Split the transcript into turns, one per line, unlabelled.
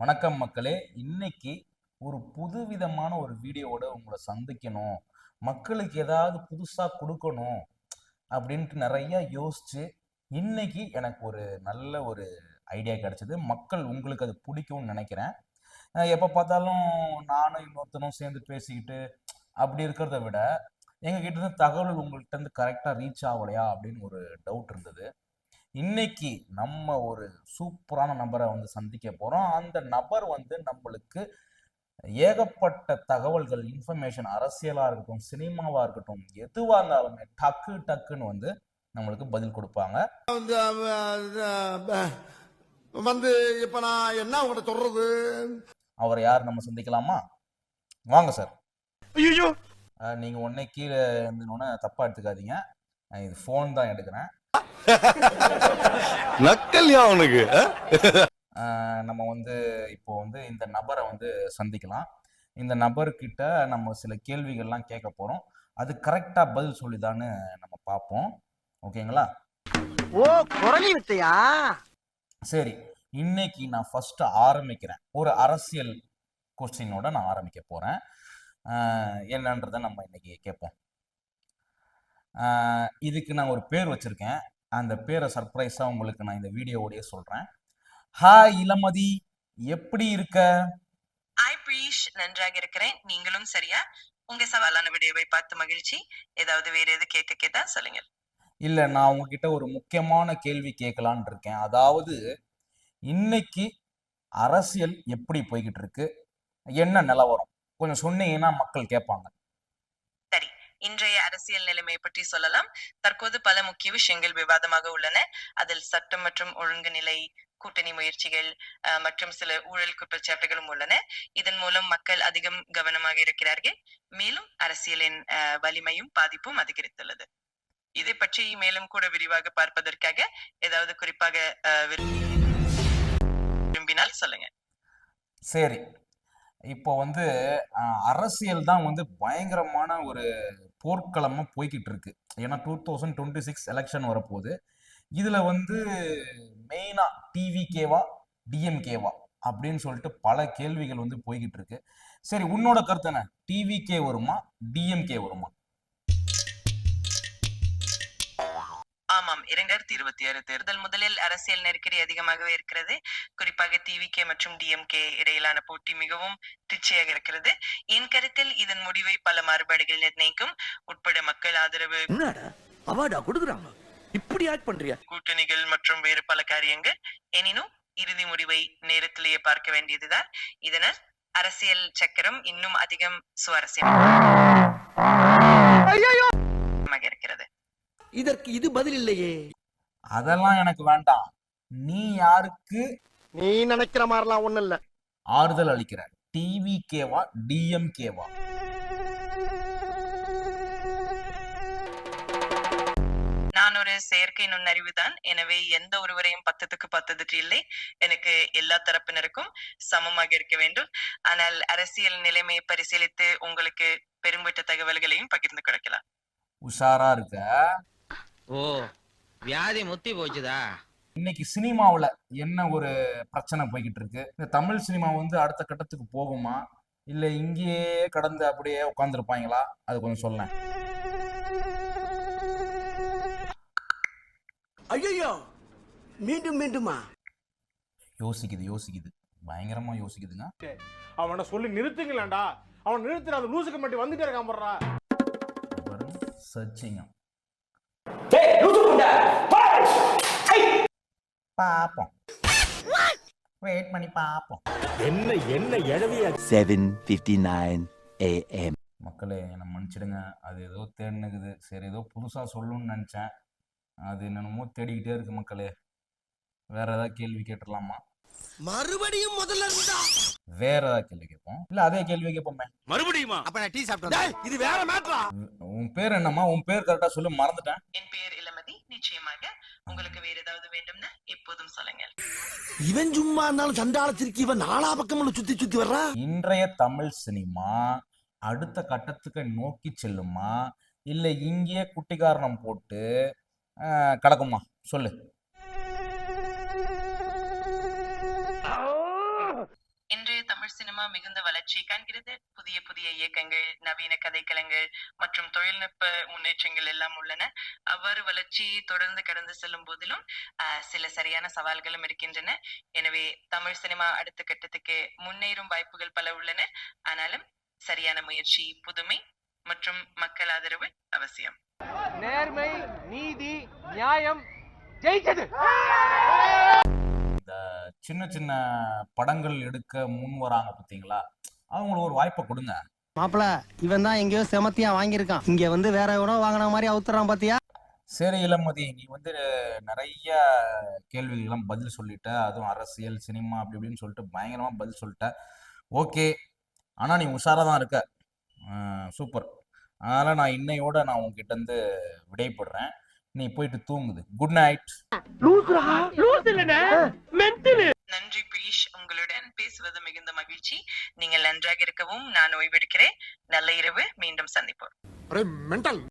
வணக்கம் மக்களே. இன்னைக்கு ஒரு புதுவிதமான ஒரு வீடியோவோட உங்களை சந்திக்கணும். மக்களுக்கு ஏதாவது புதுசாக கொடுக்கணும் அப்படின்ட்டு நிறைய யோசிச்சு இன்னைக்கு எனக்கு ஒரு நல்ல ஒரு ஐடியா கிடைச்சது. மக்கள் உங்களுக்கு அது பிடிக்கும்னு நினைக்கிறேன். எப்போ பார்த்தாலும் நானும் இன்னொருத்தனும் சேர்ந்து பேசிக்கிட்டு அப்படி இருக்கிறத விட எங்ககிட்ட இருந்து தகவல் உங்கள்கிட்ட இருந்து கரெக்டாக ரீச் ஆகலையா அப்படின்னு ஒரு டவுட் இருந்தது. இன்னைக்கு நம்ம ஒரு சூப்பரான நபரை வந்து சந்திக்க போறோம். அந்த நபர் வந்து நம்மளுக்கு ஏகப்பட்ட தகவல்கள் இன்ஃபர்மேஷன் அரசியலா இருக்கட்டும் சினிமாவா இருக்கட்டும் எதுவா இருந்தாலுமே டக்கு டக்குன்னு வந்து நம்மளுக்கு பதில் கொடுப்பாங்க.
வந்து இப்ப நான் என்ன உங்கள்கிட்ட சொல்றது?
அவர் யார் நம்ம சந்திக்கலாமா? வாங்க சார்
ஐயோ
அஹ் நீங்க உடனே கீழே இருந்தோன்னே தப்பா எடுத்துக்காதீங்க. நான் இது ஃபோன் தான் எடுக்கிறேன்.
நக்கல்யா அவனுக்கு
நம்ம வந்து இப்போ வந்து இந்த நபரை வந்து சந்திக்கலாம். இந்த நபர்கிட்ட நம்ம சில கேள்விகள்லாம் கேட்க போறோம். அது கரெக்டா பதில் சொல்லிதான்னு நம்ம பார்ப்போம். ஓகேங்களா?
ஓ குரலி வித்தையா?
சரி இன்னைக்கு நான் ஃபர்ஸ்ட் ஆரம்பிக்கிறேன். ஒரு அரசியல் கொஸ்டினோட நான் ஆரம்பிக்க போறேன். என்னன்றதை நம்ம இன்னைக்கு கேட்போம். இதுக்கு நான் ஒரு பேர் வச்சிருக்கேன். அந்த பேரை சர்ப்ரைஸா உங்களுக்கு நான் இந்த வீடியோவோடய சொல்றேன். ஹாய் இளமதி எப்படி இருக்க?
ஹாய் பிரீஷ் நன்றாக இருக்கிறேன். நீங்களும் சரியா? உங்க சவாலான வீடியோவை பார்த்து மகிழ்ச்சி. ஏதாவது வேற எது கேட்க கேட்டா சொல்லுங்க
இல்ல நான் உங்ககிட்ட ஒரு முக்கியமான கேள்வி கேட்கலான்னு இருக்கேன். அதாவது இன்னைக்கு அரசியல் எப்படி போய்கிட்டு இருக்கு? என்ன நிலவரம்? கொஞ்சம் சொன்னீங்கன்னா மக்கள் கேட்பாங்க.
இன்றைய அரசியல் நிலைமை பற்றி சொல்லலாம். தற்போது பல முக்கிய விஷயங்கள் விவாதமாக உள்ளன. அதில் சட்டம் மற்றும் ஒழுங்கு நிலை கூட்டணி முயற்சிகள் மற்றும் சில ஊழல் குற்றச்சாட்டுகளும் உள்ளன. இதன் மூலம் மக்கள் அதிகம் கவனமாக இருக்கிறார்கள். மேலும் அரசியலின் வலிமையும் பாதிப்பும் அதிகரித்துள்ளது. இதை பற்றி மேலும் கூட விரிவாக பார்ப்பதற்காக ஏதாவது குறிப்பாக விரும்பினால் சொல்லுங்க.
சரி. இப்போ வந்து அரசியல் தான் வந்து பயங்கரமான ஒரு போர்க்களமாக போய்கிட்டு இருக்கு ஏன்னா two thousand twenty six election வரப்போகுது. இதில் வந்து மெயினாக டிவிகேவா டிஎம்கேவா அப்படின்னு சொல்லிட்டு பல கேள்விகள் வந்து போய்கிட்டு இருக்கு சரி உன்னோட கருத்து என்ன? டிவிகே வருமா டிஎம்கே வருமா?
இரண்டாயிரத்தி இருபத்தி ஆறு தேர்தல் முதலில் அரசியல் நெருக்கடி அதிகமாகவே இருக்கிறது. குறிப்பாக டிவிகே மற்றும் டிஎம்கே இடையிலான போட்டி மிகவும் திருச்சியாக இருக்கிறது. என் கருத்தில் இதன் முடிவை பல மாறுபாடுகள் நிர்ணயிக்கும். உட்பட மக்கள் ஆதரவு
அவார்டா கொடுக்குறாங்க. இப்படி ஆக்ட் பண்றியா?
கூட்டணிகள் மற்றும் வேறு பல காரியங்கள். எனினும் இறுதி முடிவை நேரத்திலேயே பார்க்க வேண்டியதுதான். இதனால் அரசியல் சக்கரம் இன்னும் அதிகம் சுவாரஸ்யமாக
இதற்கு இது பதில் இல்லையே.
அதெல்லாம் எனக்கு வேண்டாம். நீ யாருக்கு?
நீ நினைக்கிற மாதிரிலாம் ஒண்ணும் இல்ல.
ஆறுதல் அளிக்கிற டிவிகேவா டிஎம்கேவா?
நான் ஒரு செயற்கை நுண்ணறிவு தான் எனவே எந்த ஒருவரையும் பத்தத்துக்கு பத்ததுக்கு இல்லை. எனக்கு எல்லா தரப்பினருக்கும் சமமாக இருக்க வேண்டும். ஆனால் அரசியல் நிலைமையை பரிசீலித்து உங்களுக்கு பெரும்பட்ட தகவல்களையும் பகிர்ந்து கொடுக்கலாம்.
உஷாரா இருக்க.
ஓ வியாதி முத்தி போச்சுதா?
இன்னைக்கு சினிமாவுல என்ன ஒரு பிரச்சனை போய்கிட்டு இருக்கு இந்த தமிழ் சினிமா வந்து அடுத்த கட்டத்துக்கு போகுமா? இல்ல இங்கேயே கடந்து அப்படியே உட்காந்துருப்பாங்களா அது கொஞ்சம் சொல்லேன்.
ஐயோ மீண்டும் மீண்டுமா?
யோசிக்குது யோசிக்குது. பயங்கரமா யோசிக்குதுங்க.
அவனை சொல்லி நிறுத்துங்களேன்டா. அவன் நிறுத்துற அந்த லூசுக்கு மட்டும் வந்துட்டே இருக்கான் போடுறா.
சர்ச்சிங்க. பாப்போம். வெயிட் பண்ணி பாப்போம்.
என்ன என்ன எழவியா
7:59 a.m.
மக்களே என்னை மன்னிச்சிடுங்க. அது ஏதோ தேடினுக்குது. சரி ஏதோ புதுசா சொல்லணும்னு நினைச்சேன். அது என்னென்னமோ தேடிக்கிட்டே இருக்கு மக்களே. வேற ஏதாவது கேள்வி கேட்டுடலாமா?
மறுபடியும் முதல்ல இருந்தா?
வேற ஏதாவது கேள்வி கேட்போம். இல்ல அதே கேள்வி கேட்போமே.
மறுபடியுமா?
அப்ப நான் டீ சாப்பிட்டேன் இது வேற மேட்டரா
உன் பேர் என்னம்மா? உன் பேர் கரெக்டா சொல்லி மறந்துட்டேன்.
என் பெயர் இளமதி. நிச்சயமாக உங்களுக்கு வேற ஏதாவது வேண்டும்னா எப்போதும் சொல்லுங்க
இவன் சும்மா இருந்தாலும் சண்டாளத்திற்கு இவன் நாலா பக்கமும் சுத்தி சுத்தி வர்றா?
இன்றைய தமிழ் சினிமா அடுத்த கட்டத்துக்கு நோக்கி செல்லுமா? இல்ல இங்கேயே குட்டிகாரணம் போட்டு கிடக்குமா? சொல்லு.
தமிழ் மிகுந்த வளர்ச்சியை காண்கிறது. புதிய புதிய இயக்கங்கள் நவீன கதைக்களங்கள் மற்றும் தொழில்நுட்ப முன்னேற்றங்கள் எல்லாம் உள்ளன. அவ்வாறு வளர்ச்சி தொடர்ந்து கடந்து செல்லும் போதிலும் சில சரியான சவால்களும் இருக்கின்றன. எனவே தமிழ் சினிமா அடுத்த கட்டத்துக்கு முன்னேறும் வாய்ப்புகள் பல உள்ளன. ஆனாலும் சரியான முயற்சி புதுமை மற்றும் மக்கள் ஆதரவு அவசியம்.
நேர்மை நீதி நியாயம் ஜெயிச்சது
சின்ன சின்ன படங்கள் எடுக்க முன் வராங்க பார்த்தீங்களா அவங்களுக்கு ஒரு வாய்ப்பை கொடுங்க.
மாப்பிள இவன் தான் எங்கேயோ செமத்தியா வாங்கியிருக்கான். இங்க வந்து வேற எவனோ வாங்கின மாதிரி அவுத்துறான் பாத்தியா?
சரி இளமதி நீ வந்து நிறைய கேள்விகளுக்கெல்லாம் பதில் சொல்லிட்ட. அதுவும் அரசியல் சினிமா அப்படி இப்படின்னு சொல்லிட்டு பயங்கரமா பதில் சொல்லிட்ட. ஓகே. ஆனா நீ உஷாரா தான் இருக்க. சூப்பர். அதனால நான் இன்னையோட நான் உன்கிட்ட இருந்து விடைபடுறேன் நீ போயிட்டு தூங்குது. குட் நைட்
நன்றி பீஷ் உங்களுடன் பேசுவது மிகுந்த மகிழ்ச்சி. நீங்கள் நன்றாக இருக்கவும் நான் ஓய்வெடுக்கிறேன். நல்ல இரவு. மீண்டும் சந்திப்போம்.